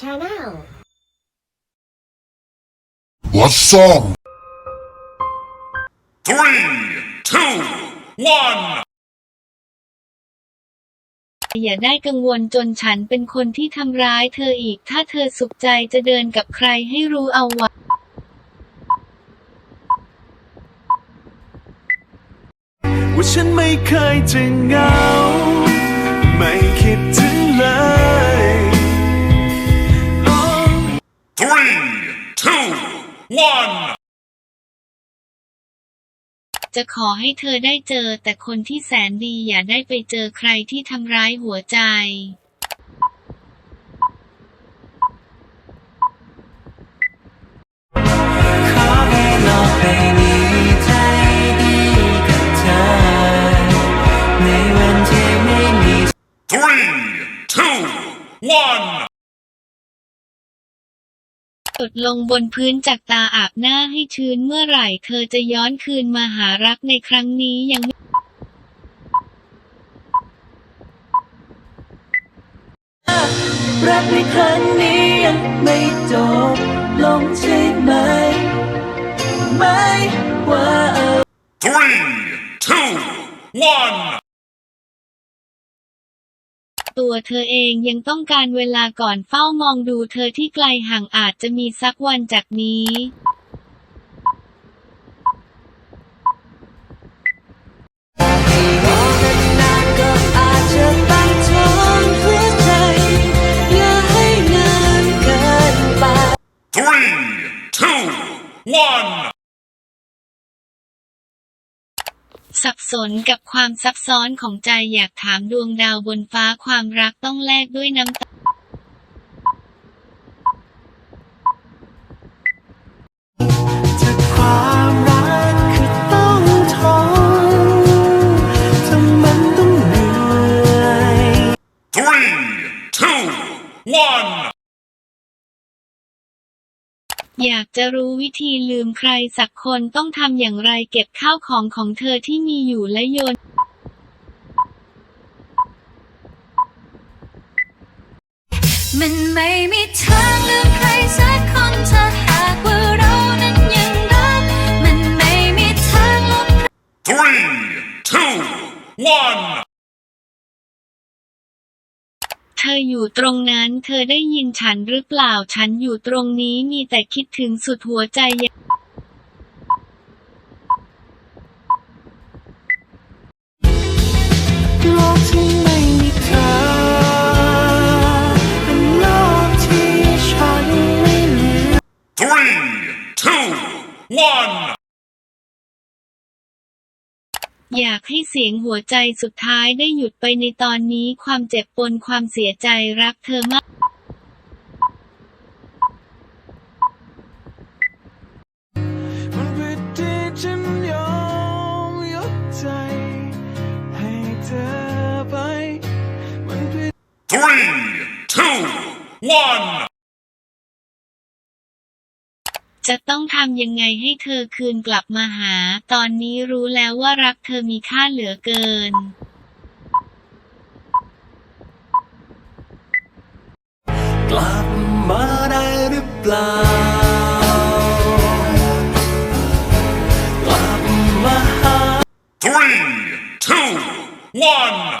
Channel วัดซ่อง three two one อย่าได้กังวลจนฉันเป็นคนที่ทำร้ายเธออีก ถ้าเธอสุขใจจะเดินกับใครให้รู้เอาไว้ว่าฉันไม่เคยจะเหงา จะขอให้เธอได้เจอแต่คนที่แสนดีอย่าได้ไปเจอใครที่ทำร้ายหัวใจ ตดลงบนพื้นจากตาอาบหน้าให้ชื้นเมื่อไหร่ เธอจะย้อนคืนมาหารักในครั้งนี้ยังไม่รักในครั้งนี้ยังไม่จบลงใช่ไหม ไม่ว่าอะไร Three, two, one. ตัวเธอเองยังต้องการเวลาก่อนเฝ้ามองดูเธอที่ไกลห่างอาจจะมีสักวันจากนี้ สับสนกับความซับซ้อนของใจอยากถามดวงดาวบนฟ้าความรักต้องแลกด้วยน้ำตา อยากจะรู้วิธีลืมใครสักคนต้องทำอย่างไรเก็บข้าวของของเธอที่มีอยู่และโยนมันไม่มีทางลืมใครสักคนถ้าหากว่าเรานั้นยังรัก มันไม่มีทางลบ Three, two, one. ออยู่ตรงนั้น เธอได้ยินฉันหรือเปล่า ฉันอยู่ตรงนี้มีแต่คิดถึงสุดหัวใจอยากโลกที่ไม่มีเธอ เป็นโลกที่ฉันไม่เหลือ Three, two, one. อยากให้เสียงหัวใจสุดท้ายได้หยุดไปในตอนนี้ความเจ็บปนความเสียใจรักเธอมากมันเป็นที่ฉันยอมยกใจให้เธอไปมันเป็น Three, two, one. จะต้องทำยังไงให้เธอคืนกลับมาหา ตอนนี้รู้แล้วว่ารักเธอมีค่าเหลือเกินกลับมาได้หรือเปล่ากลับมาหา Three, two, one.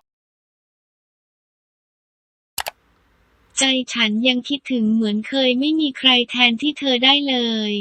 ใจฉันยังคิดถึงเหมือนเคยไม่มีใครแทนที่เธอได้เลย